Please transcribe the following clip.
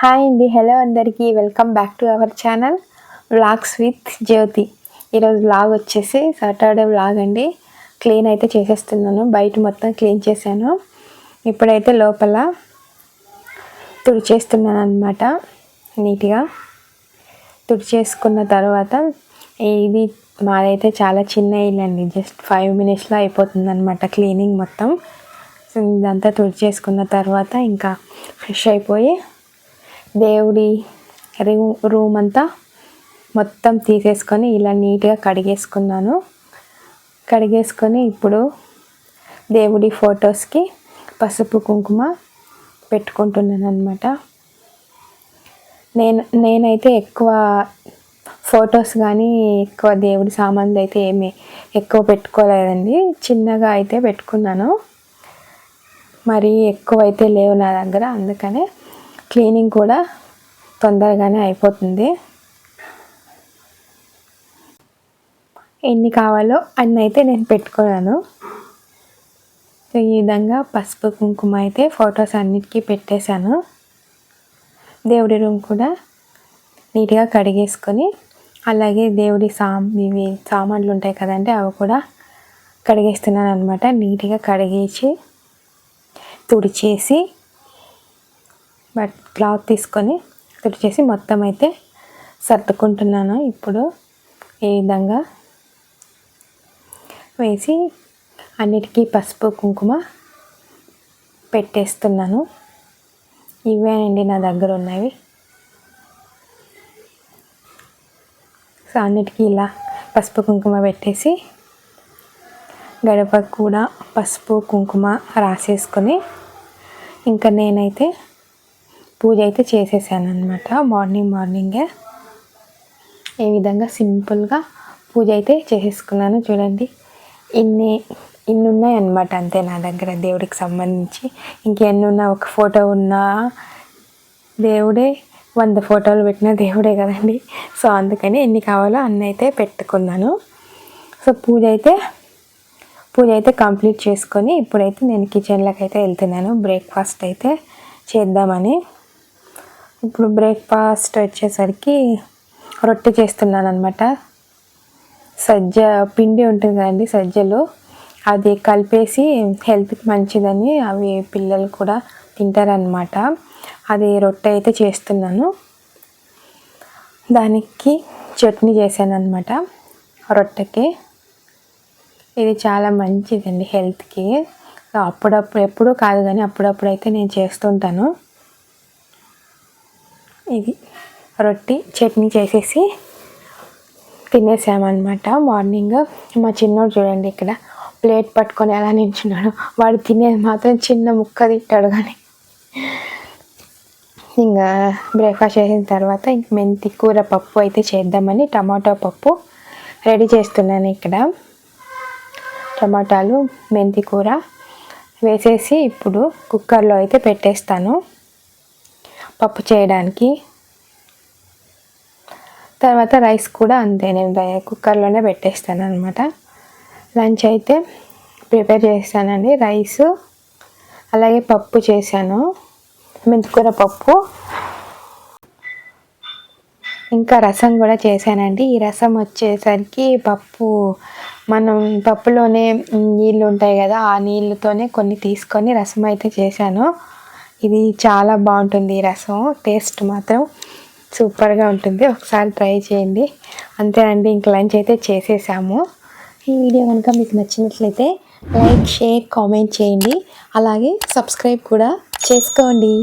Hi అండి hello అందరికీ. Welcome back to our channel vlogs with Jyothi ఈరోజు vlog వచ్చేసి సాటర్డే వ్లాగ్ అండి. క్లీన్ అయితే చేసేస్తున్నాను. బయట మొత్తం క్లీన్ చేశాను. ఇప్పుడైతే లోపల తుడిచేస్తున్నాను అనమాట నీట్గా తుడిచేసుకున్న తర్వాత ఇది మాదైతే చాలా చిన్న ఇల్లు అండి. జస్ట్ ఫైవ్ మినిట్స్లో అయిపోతుంది అనమాట క్లీనింగ్ మొత్తం. ఇదంతా తుడిచేసుకున్న తర్వాత ఇంకా ఫ్రెష్ అయిపోయి దేవుడి రూమ్ రూమ్ అంతా మొత్తం తీసేసుకొని ఇలా నీట్గా కడిగేసుకున్నాను. కడిగేసుకొని ఇప్పుడు దేవుడి ఫొటోస్కి పసుపు కుంకుమ పెట్టుకుంటున్నాను అనమాట నేను నేనైతే ఎక్కువ ఫొటోస్ కానీ ఎక్కువ దేవుడి సామాన్లు అయితే ఏమి ఎక్కువ పెట్టుకోలేదండి. చిన్నగా అయితే పెట్టుకున్నాను. మరి ఎక్కువ అయితే లేవు నా దగ్గర అందుకనే క్లీనింగ్ కూడా తొందరగానే అయిపోతుంది. ఎన్ని కావాలో అన్ని అయితే నేను పెట్టుకున్నాను. ఈ విధంగా పసుపు కుంకుమ అయితే ఫొటోస్ అన్నిటికీ పెట్టేశాను. దేవుడి రూమ్ కూడా నీట్గా కడిగేసుకొని అలాగే దేవుడి సామ్ ఇవి సామాన్లు ఉంటాయి కదండి అవి కూడా కడిగేస్తున్నాను అనమాట నీట్గా కడిగేసి తుడిచేసి బట్ క్లాత్ తీసుకొని తుడిచేసి మొత్తం అయితే సర్దుకుంటున్నాను ఇప్పుడు ఈ విధంగా. వేసి అన్నిటికీ పసుపు కుంకుమ పెట్టేస్తున్నాను. ఇవేనండి నా దగ్గర ఉన్నవి. సో అన్నిటికీ ఇలా పసుపు కుంకుమ పెట్టేసి గడప కూడా పసుపు కుంకుమ రాసేసుకొని ఇంకా నేనైతే పూజ అయితే చేసేసాను అనమాట మార్నింగ్ మార్నింగే ఈ విధంగా సింపుల్గా పూజ అయితే చేసేసుకున్నాను చూడండి. ఇన్ని ఇన్ని ఉన్నాయన్నమాట అంతే నా దగ్గర దేవుడికి సంబంధించి. ఇంకెన్ని ఉన్నా ఒక ఫోటో ఉన్నా దేవుడే వంద ఫోటోలు పెట్టిన దేవుడే కదండి. సో అందుకని ఎన్ని కావాలో అన్నీ అయితే పెట్టుకున్నాను. సో పూజ అయితే పూజ అయితే కంప్లీట్ చేసుకొని ఇప్పుడైతే నేను కిచెన్లోకి అయితే వెళ్తున్నాను. బ్రేక్ఫాస్ట్ అయితే చేద్దామని. ఇప్పుడు బ్రేక్ఫాస్ట్ వచ్చేసరికి రొట్టె చేస్తున్నాను అనమాట సజ్జ పిండి ఉంటుంది కదండి సజ్జలు అది కలిపేసి హెల్త్కి మంచిదని అవి పిల్లలు కూడా తింటారనమాట అది రొట్టె అయితే చేస్తున్నాను. దానికి చట్నీ చేశాను అనమాట రొట్టెకి. ఇది చాలా మంచిదండి హెల్త్కి. అప్పుడప్పుడు ఎప్పుడూ కాదు కానీ అప్పుడప్పుడు అయితే నేను చేస్తుంటాను. ఇది రొట్టి చట్నీ చేసేసి తినేసామన్నమాట. మార్నింగ్ మా చిన్నోడు చూడండి ఇక్కడ ప్లేట్ పట్టుకొని ఎలా నించున్నాడు వాడు తినేది మాత్రం చిన్న ముక్క తింటాడు కానీ ఇంకా బ్రేక్ఫాస్ట్ చేసిన తర్వాత ఇంక మెంతి కూర పప్పు అయితే చేద్దామని టమాటో పప్పు రెడీ చేస్తున్నాను ఇక్కడ. టమాటాలు మెంతి కూర వేసేసి ఇప్పుడు కుక్కర్లో అయితే పెట్టేస్తాను. పప్పు చేయడానికి. తర్వాత రైస్ కూడా అంతే నేను కుక్కర్లోనే పెట్టేస్తాను అనమాట లంచ్ అయితే ప్రిపేర్ చేస్తానండి రైస్. అలాగే పప్పు చేశాను మెంతికూర పప్పు. ఇంకా రసం కూడా చేశానండి. ఈ రసం వచ్చేసరికి పప్పు మనం పప్పులోనే నీళ్ళు ఉంటాయి కదా ఆ నీళ్ళతోనే కొన్ని తీసుకొని రసం అయితే చేశాను. ఇది చాలా బాగుంటుంది ఈ రసం. టేస్ట్ మాత్రం సూపర్గా ఉంటుంది. ఒకసారి ట్రై చేయండి. అంతేనండి ఇంక లంచ్ అయితే చేసేసాము. ఈ వీడియో కనుక మీకు నచ్చినట్లయితే లైక్ షేర్ కామెంట్ చేయండి. అలాగే సబ్స్క్రైబ్ కూడా చేసుకోండి.